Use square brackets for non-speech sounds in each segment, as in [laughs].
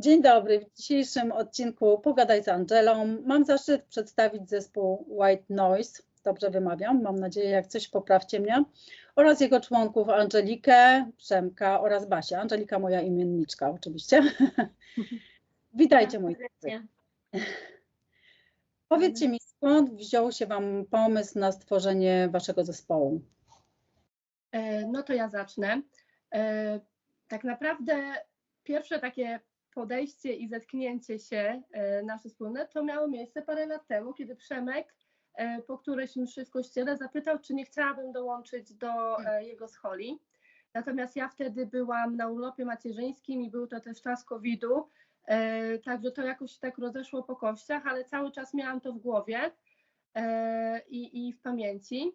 Dzień dobry. W dzisiejszym odcinku Pogadaj z Angelą mam zaszczyt przedstawić zespół White Noise. Dobrze wymawiam, mam nadzieję, jak coś poprawcie mnie. Oraz jego członków Angelikę, Przemka oraz Basia. Angelika moja imienniczka oczywiście. [laughs] Witajcie moi drodzy. Powiedzcie mi, skąd wziął się Wam pomysł na stworzenie Waszego zespołu? E, No to ja zacznę. E, Tak naprawdę pierwsze takie podejście i zetknięcie się e, nasze wspólne to miało miejsce parę lat temu, kiedy Przemek e, po którejś mszy w kościele zapytał, czy nie chciałabym dołączyć do e, jego scholi. Natomiast ja wtedy byłam na urlopie macierzyńskim i był to też czas COVID-u, także to jakoś tak rozeszło po kościach, ale cały czas miałam to w głowie i, i w pamięci.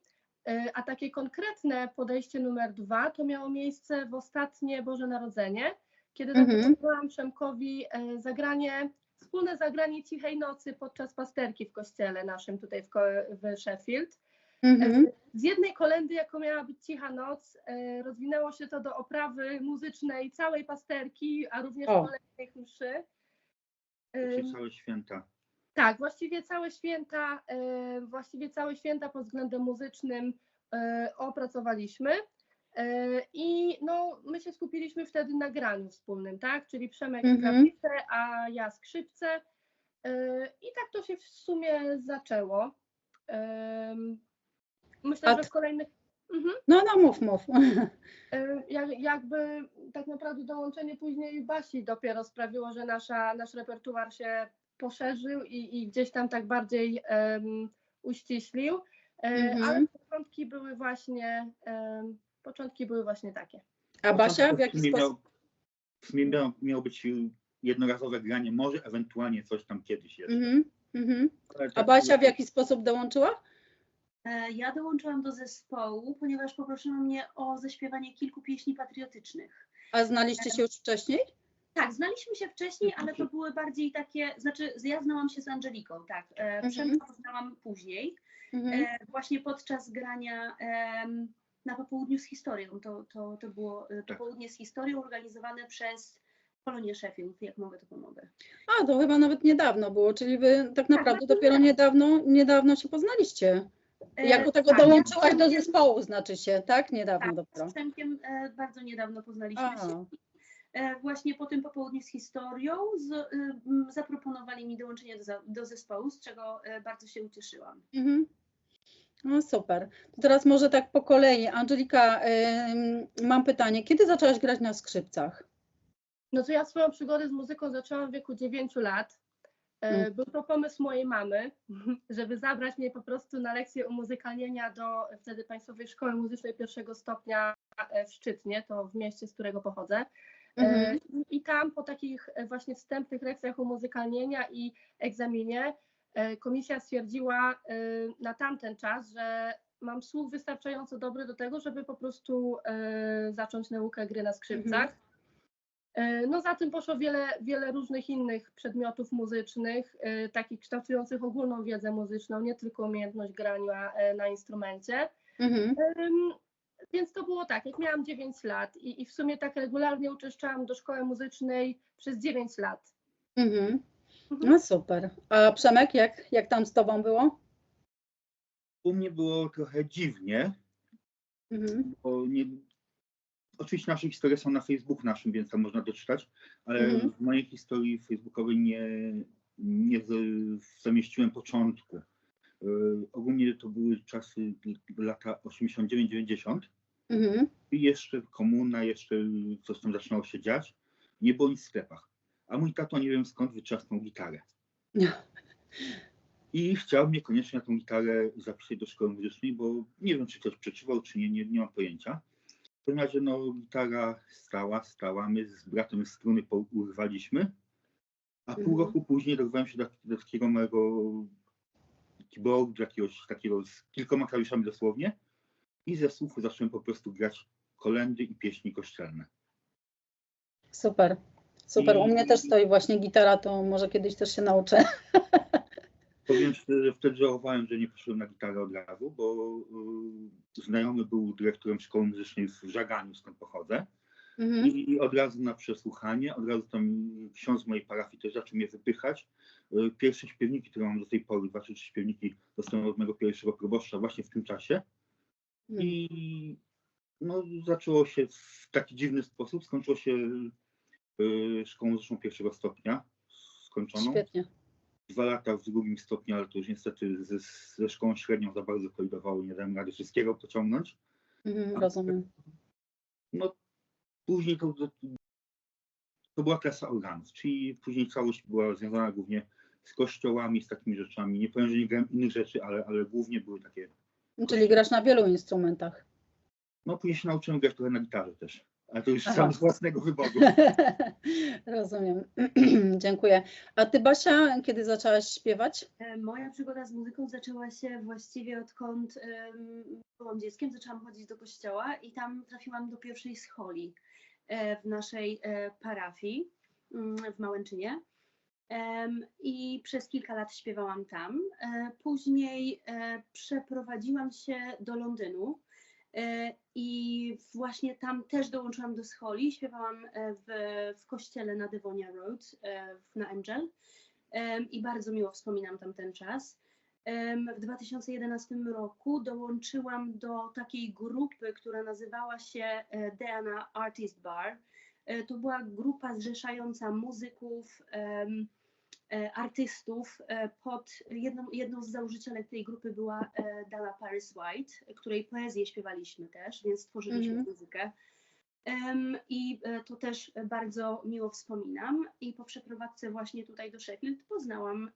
A takie konkretne podejście numer dwa to miało miejsce w ostatnie Boże Narodzenie, kiedy Mhm. zaproponowałam Przemkowi e, zagranie, wspólne zagranie Cichej Nocy podczas pasterki w kościele naszym tutaj w, w Sheffield. Mhm. Z jednej kolendy, jaką miała być Cicha Noc, e, rozwinęło się to do oprawy muzycznej całej pasterki, a również O. kolejnych mszy. Całe święta. tak, właściwie całe święta, e, właściwie całe święta pod względem muzycznym e, opracowaliśmy. E, I no, my się skupiliśmy wtedy na graniu wspólnym, tak? Czyli Przemek Mhm. klawisze, a ja skrzypce. E, I tak to się w sumie zaczęło. Em, Myślę, A że w kolejnych. Mhm. No, no, mów, mów. [laughs] E, jak- jakby tak naprawdę dołączenie później Basi dopiero sprawiło, że nasza, nasz repertuar się poszerzył i, i gdzieś tam tak bardziej em, uściślił, E, Mhm. ale początki były właśnie em, początki były właśnie takie. A Basia, w jaki sposób? Miał, w sumie miało, miało być jednorazowe granie, może ewentualnie coś tam kiedyś. Mhm. Mhm. Ale A tak Basia w jaki sposób dołączyła? E, Ja dołączyłam do zespołu, ponieważ poproszono mnie o zaśpiewanie kilku pieśni patriotycznych. A znaliście się już wcześniej? Tak, znaliśmy się wcześniej, ale to były bardziej takie, znaczy ja znałam się z Angeliką, tak. E, Przemka poznałam później, Mhm. e, właśnie podczas grania na popołudniu z historią. To, to, to było e, popołudnie z historią organizowane przez Polonię Sheffield, jak mogę, to pomogę. A, to chyba nawet niedawno było, czyli wy tak naprawdę dopiero niedawno, niedawno się poznaliście. E, Jak do tego tak, ja dołączyłaś do zespołu, znaczy się, tak? Niedawno Tak, dopiero. z Przemkiem e, bardzo niedawno poznaliśmy A. się. E, właśnie po tym popołudniu z historią z, m, zaproponowali mi dołączenie do, do zespołu, z czego e, bardzo się ucieszyłam. Mhm. No super. To teraz może tak po kolei. Angelika, ym, mam pytanie. Kiedy zaczęłaś grać na skrzypcach? No to ja swoją przygodę z muzyką zaczęłam w wieku 9 lat. E, Mm. Był to pomysł mojej mamy, [laughs] żeby zabrać mnie po prostu na lekcję umuzykalnienia do wtedy Państwowej Szkoły Muzycznej pierwszego stopnia e, w Szczytnie, to w mieście, z którego pochodzę. E, Mhm. I tam po takich właśnie wstępnych lekcjach umuzykalnienia i egzaminie komisja stwierdziła e, na tamten czas, że mam słuch wystarczająco dobry do tego, żeby po prostu e, zacząć naukę gry na skrzypcach. E, No za tym poszło wiele, wiele różnych innych przedmiotów muzycznych, e, takich kształtujących ogólną wiedzę muzyczną, nie tylko umiejętność grania e, na instrumencie. Mhm. Więc to było tak, jak miałam 9 lat i, i w sumie tak regularnie uczęszczałam do szkoły muzycznej przez 9 lat. Mhm. No super. A Przemek, jak, jak tam z tobą było? U mnie było trochę dziwnie, Mhm. bo nie... Oczywiście nasze historie są na Facebooku naszym, więc tam można doczytać, ale Mhm. w mojej historii facebookowej nie, nie zamieściłem początku. Yy, ogólnie to były czasy lata 89-90 Mhm. i jeszcze komuna, jeszcze coś tam zaczynało się dziać. Nie było nic w sklepach. A mój tato nie wiem skąd wyczasnął gitarę. I chciał mnie koniecznie na tą gitarę zapisać do szkoły muzycznej, bo nie wiem, czy ktoś przeczywał, czy nie, nie, nie mam pojęcia. W każdym razie no, gitara stała, stała, my z bratem struny urwaliśmy, a pół Mhm. roku później dorwałem się do, do takiego mojego keyboardu, jakiegoś takiego z kilkoma klawiszami dosłownie i ze słuchu zacząłem po prostu grać kolendy i pieśni kościelne. Super. Super. U I- mnie też stoi właśnie gitara, to może kiedyś też się nauczę. [laughs] Powiem szczerze, że wtedy żałowałem, że nie poszedłem na gitarę od razu, bo y, znajomy był dyrektorem szkoły muzycznej w Żaganiu, skąd pochodzę. Mhm. i od razu na przesłuchanie, od razu tam ksiądz mojej parafii też zaczął mnie wypychać. Y, Pierwsze śpiewniki, które mam do tej pory, dwa czy trzy śpiewniki dostałem od mojego pierwszego proboszcza właśnie w tym czasie Mhm. i no, zaczęło się w taki dziwny sposób, skończyło się szkołą muzyczną pierwszego stopnia, skończoną. Świetnie. Dwa lata w drugim stopniu, ale to już niestety ze, ze szkołą średnią za bardzo kolidowało, nie dałem rady wszystkiego pociągnąć. Mhm, rozumiem. no później to, to, to była klasa organów, czyli później całość była związana głównie z kościołami, z takimi rzeczami. Nie powiem, że nie grałem innych rzeczy, ale, ale głównie były takie. Czyli grasz na wielu instrumentach. No później się nauczyłem grać trochę na gitarze też, ale to już Aha. sam z własnego wyboru. [laughs] Rozumiem. [clears throat] Dziękuję. A ty, Basia, kiedy zaczęłaś śpiewać? E, Moja przygoda z muzyką zaczęła się właściwie odkąd em, byłam dzieckiem, zaczęłam chodzić do kościoła i tam trafiłam do pierwszej scholi e, w naszej e, parafii mm, w Małęczynie. I przez kilka lat śpiewałam tam. E, Później e, przeprowadziłam się do Londynu e, i właśnie tam też dołączyłam do scholi. Śpiewałam e, w, w kościele na Devonia Road e, na Angel. I bardzo miło wspominam tamten czas. W 2011 roku dołączyłam do takiej grupy, która nazywała się e, Diana Artist Bar. E, To była grupa zrzeszająca muzyków, e, artystów. E, Pod jedną, jedną z założycielek tej grupy była e, Dana Paris White, której poezję śpiewaliśmy też, więc tworzyliśmy Mhm. muzykę. Em, I e, to też bardzo miło wspominam. I po przeprowadzce właśnie tutaj do Sheffield poznałam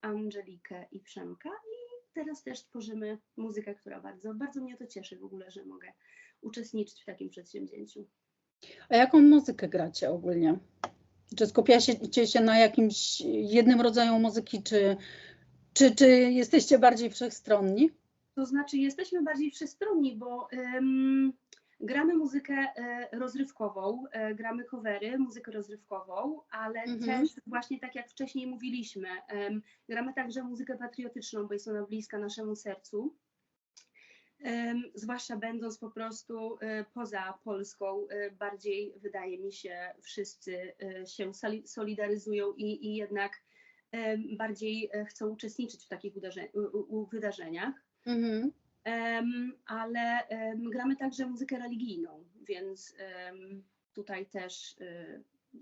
Angelikę i Przemka i teraz też tworzymy muzykę, która bardzo, bardzo mnie to cieszy w ogóle, że mogę uczestniczyć w takim przedsięwzięciu. A jaką muzykę gracie ogólnie? Czy skupiacie się na jakimś jednym rodzaju muzyki, czy, czy, czy jesteście bardziej wszechstronni? To znaczy, jesteśmy bardziej wszechstronni, bo em, gramy muzykę e, rozrywkową, e, gramy covery, muzykę rozrywkową, ale Mhm. też właśnie tak jak wcześniej mówiliśmy, em, gramy także muzykę patriotyczną, bo jest ona bliska naszemu sercu. Zwłaszcza będąc po prostu e, poza Polską, e, bardziej wydaje mi się, wszyscy e, się soli- solidaryzują i, i jednak bardziej chcą uczestniczyć w takich wydarzeniach. Mhm. Ale gramy także muzykę religijną, więc tutaj też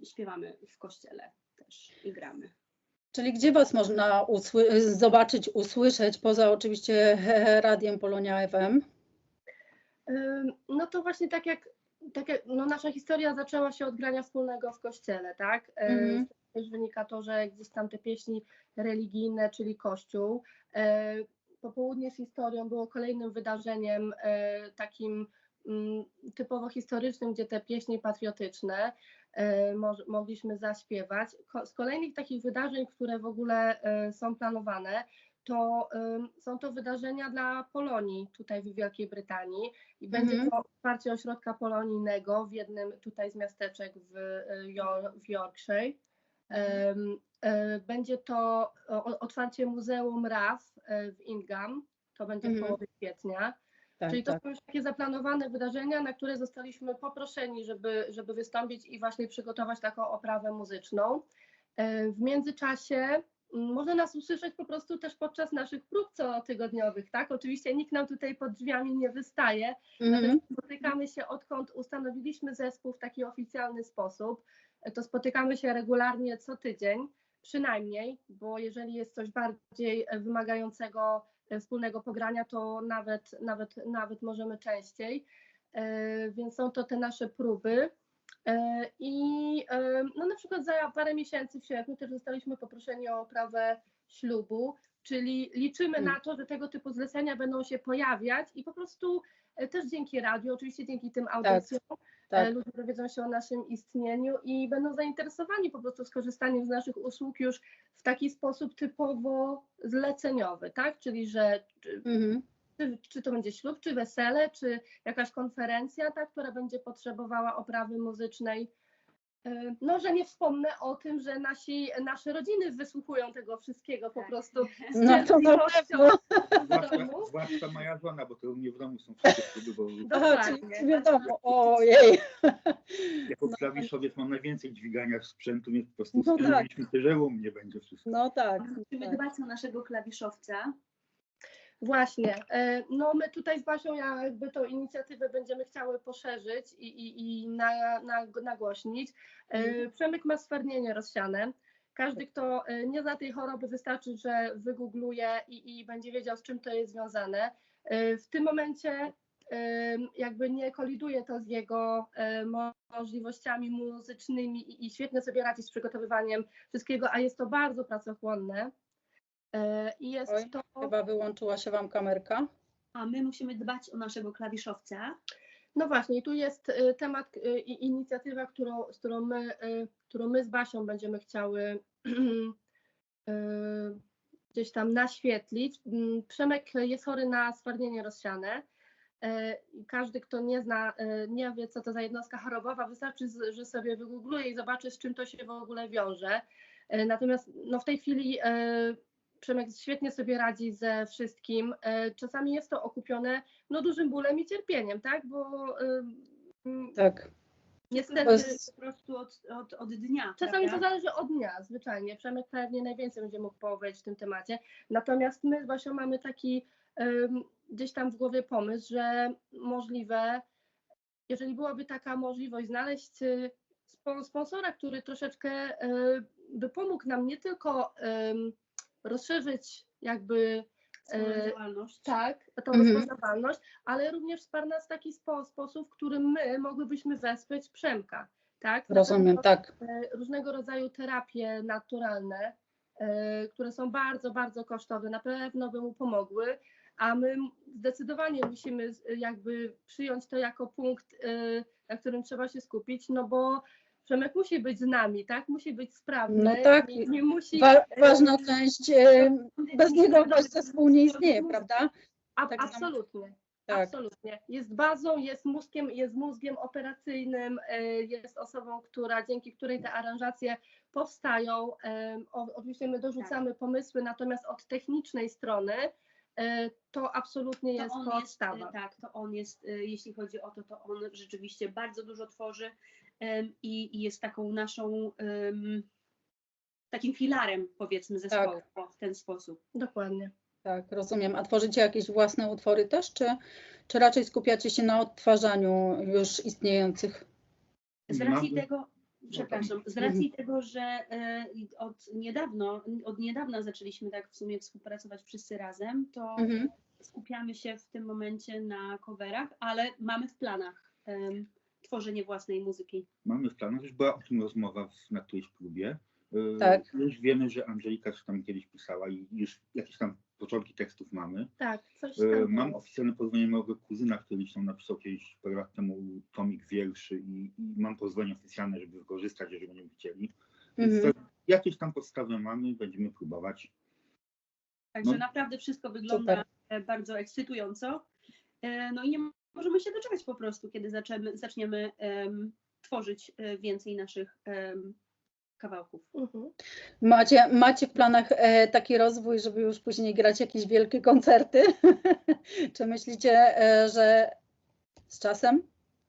śpiewamy w kościele też i gramy. Czyli gdzie Was można usły- zobaczyć, usłyszeć, poza oczywiście [laughs] radiem Polonia FM? No to właśnie tak jak, tak jak no nasza historia zaczęła się od grania wspólnego w kościele, tak? E, Mhm. Też wynika to, że gdzieś tam te pieśni religijne, czyli kościół. E, Popołudnie z historią było kolejnym wydarzeniem e, takim mm, typowo historycznym, gdzie te pieśni patriotyczne mogliśmy zaśpiewać. Z kolejnych takich wydarzeń, które w ogóle e, są planowane, to są to wydarzenia dla Polonii tutaj w Wielkiej Brytanii i będzie Mhm. to otwarcie ośrodka polonijnego w jednym tutaj z miasteczek w, w Yorkshire. E, Będzie to otwarcie Muzeum RAF e, w Ingham, to będzie w Mhm. połowie kwietnia. Tak, Czyli to tak. są już takie zaplanowane wydarzenia, na które zostaliśmy poproszeni, żeby, żeby wystąpić i właśnie przygotować taką oprawę muzyczną. E, W międzyczasie można nas usłyszeć po prostu też podczas naszych prób cotygodniowych, tak? Oczywiście nikt nam tutaj pod drzwiami nie wystaje, Mhm. natomiast spotykamy się odkąd ustanowiliśmy zespół w taki oficjalny sposób, e, to spotykamy się regularnie co tydzień, przynajmniej, bo jeżeli jest coś bardziej wymagającego wspólnego pogrania, to nawet, nawet, nawet możemy częściej. E, Więc są to te nasze próby. E, I e, no na przykład za parę miesięcy w sierpniu też zostaliśmy poproszeni o oprawę ślubu, czyli liczymy na to, że tego typu zlecenia będą się pojawiać i po prostu e, też dzięki radiu, oczywiście dzięki tym audycjom, e, tak. ludzie dowiedzą się o naszym istnieniu i będą zainteresowani po prostu skorzystaniem z naszych usług już w taki sposób typowo zleceniowy, tak? Czyli że czy, Mhm. czy, czy to będzie ślub, czy wesele, czy jakaś konferencja, tak, która będzie potrzebowała oprawy muzycznej. E, No, że nie wspomnę o tym, że nasi, nasze rodziny wysłuchują tego wszystkiego po Tak. prostu. [laughs] z No to na pewno. Zwłaszcza, zwłaszcza moja żona, bo to u mnie w domu są wszystkie [laughs] Dokładnie. wiadomo, ojej. jako No. klawiszowiec mam najwięcej dźwigania sprzętu, więc po prostu No tak. że u mnie będzie wszystko. No tak. Musimy tak. dbać o naszego klawiszowca. Właśnie. E, No my tutaj z Basią ja jakby tą inicjatywę będziemy chciały poszerzyć i, i, i na, na, nagłośnić. E, Mhm. Przemyk ma stwardnienie rozsiane. Każdy, kto e, nie zna tej choroby, wystarczy, że wygoogluje i, i będzie wiedział, z czym to jest związane. W tym momencie jakby nie koliduje to z jego mo- możliwościami muzycznymi i, i świetnie sobie radzi z przygotowywaniem wszystkiego, a jest to bardzo pracochłonne. E, I jest Oj, to. Chyba wyłączyła się Wam kamerka. A my musimy dbać o naszego klawiszowca. No właśnie, i tu jest y, temat y, i inicjatywa, którą, z którą my, którą my z Basią będziemy chciały [clears throat] gdzieś tam naświetlić. Mm, Przemek jest chory na stwardnienie rozsiane. Każdy, kto nie zna, nie wie, co to za jednostka chorobowa, wystarczy, że sobie wygoogluje i zobaczy, z czym to się w ogóle wiąże. Natomiast no, w tej chwili Przemek świetnie sobie radzi ze wszystkim. Y, Czasami jest to okupione no, dużym bólem i cierpieniem, tak? Bo ym, Tak. niestety To jest- Po prostu od, od, od dnia. czasami to prawda? zależy od dnia, zwyczajnie. Przemek pewnie najwięcej będzie mógł powiedzieć w tym temacie. Natomiast my z Basią mamy taki gdzieś tam w głowie pomysł, że możliwe, jeżeli byłaby taka możliwość, znaleźć y, spo- sponsora, który troszeczkę y, by pomógł nam nie tylko rozszerzyć jakby Swoją e, działalność. tak, tą Mhm. rozpoznawalność, ale również wsparł nas w taki spo, sposób, w którym my mogłybyśmy wesprzeć Przemka. Tak? Rozumiem, tak. e, Różnego rodzaju terapie naturalne, e, które są bardzo, bardzo kosztowne, na pewno by mu pomogły, a my zdecydowanie musimy jakby przyjąć to jako punkt, e, na którym trzeba się skupić, no bo Przemek musi być z nami, tak? Musi być sprawny. No tak. Nie, nie musi. Wa- ważna część, e, bez niego wasz zespół nie istnieje, prawda? A, tak absolutnie. Tak. Absolutnie. Jest bazą, jest mózgiem, jest mózgiem operacyjnym, e, jest osobą, która, dzięki której te aranżacje powstają. E, Oczywiście my dorzucamy Tak. pomysły, natomiast od technicznej strony e, to absolutnie jest jest, podstawa. y, tak, to on jest, jeśli chodzi o to, to on rzeczywiście bardzo dużo tworzy i, i jest taką naszą, takim filarem powiedzmy zespołu o, w ten sposób. Dokładnie. Tak, rozumiem. A tworzycie jakieś własne utwory też, czy, czy raczej skupiacie się na odtwarzaniu już istniejących? Z racji tego, przepraszam, z Mhm. racji tego, że e, od niedawno, od niedawna zaczęliśmy tak w sumie współpracować wszyscy razem, to Mhm. skupiamy się w tym momencie na coverach, ale mamy w planach tworzenie własnej muzyki. Mamy w planach, już była o tym rozmowa w, na którejś próbie. Yy, Tak. Już wiemy, że Angelika coś tam kiedyś pisała i już jakieś tam początki tekstów mamy. Tak, coś Yy, tam. Mam oficjalne pozwolenie mojego kuzyna, który tam napisał kiedyś parę lat temu tomik wierszy i, i mam pozwolenie oficjalne, żeby wykorzystać, jeżeli będziemy chcieli. Więc Mhm. to, jakieś tam podstawy mamy, będziemy próbować. Także No. naprawdę wszystko wygląda e, bardzo ekscytująco. E, No i nie możemy się doczekać po prostu, kiedy zaczniemy, zaczniemy em, tworzyć e, więcej naszych em, kawałków. Mhm. Macie, macie w planach e, taki rozwój, żeby już później grać jakieś wielkie koncerty? [laughs] czy myślicie, e, że z czasem?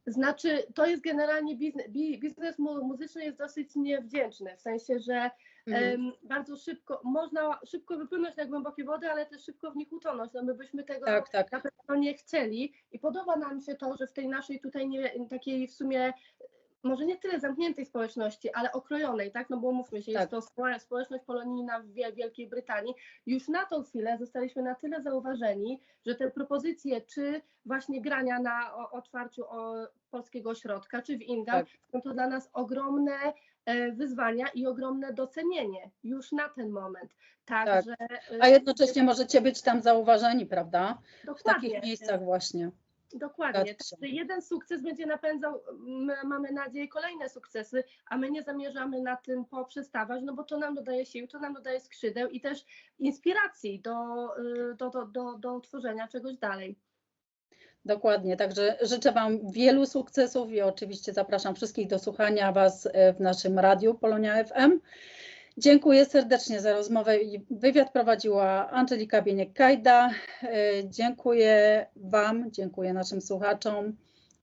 Znaczy, to jest generalnie biznes, biznes mu- muzyczny jest dosyć niewdzięczny, w sensie, że Mhm. Bardzo szybko, można szybko wypłynąć na głębokie wody, ale też szybko w nich utonąć. No my byśmy tego Tak, tak. na pewno nie chcieli i podoba nam się to, że w tej naszej tutaj nie, takiej w sumie może nie tyle zamkniętej społeczności, ale okrojonej, tak? No bo mówmy się, Tak. jest to spo- społeczność polonijna w Wie- Wielkiej Brytanii. Już na tą chwilę zostaliśmy na tyle zauważeni, że te propozycje, czy właśnie grania na o, otwarciu o, polskiego ośrodka, czy w Ingam, Tak. są to dla nas ogromne wyzwania i ogromne docenienie już na ten moment. Także, e, A jednocześnie możecie być tam zauważeni, prawda? W dokładnie, takich miejscach właśnie. Dokładnie. Także jeden sukces będzie napędzał, my mamy nadzieję, kolejne sukcesy, a my nie zamierzamy na tym poprzestawać, no bo to nam dodaje sił, to nam dodaje skrzydeł i też inspiracji do, y, do, do, do, do tworzenia czegoś dalej. Dokładnie, także życzę Wam wielu sukcesów i oczywiście zapraszam wszystkich do słuchania Was e, w naszym radiu Polonia FM. Dziękuję serdecznie za rozmowę i wywiad prowadziła Angelika Bieniek-Kajda. E, Dziękuję Wam, dziękuję naszym słuchaczom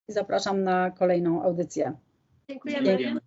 i zapraszam na kolejną audycję. Dziękujemy. Dziękujemy.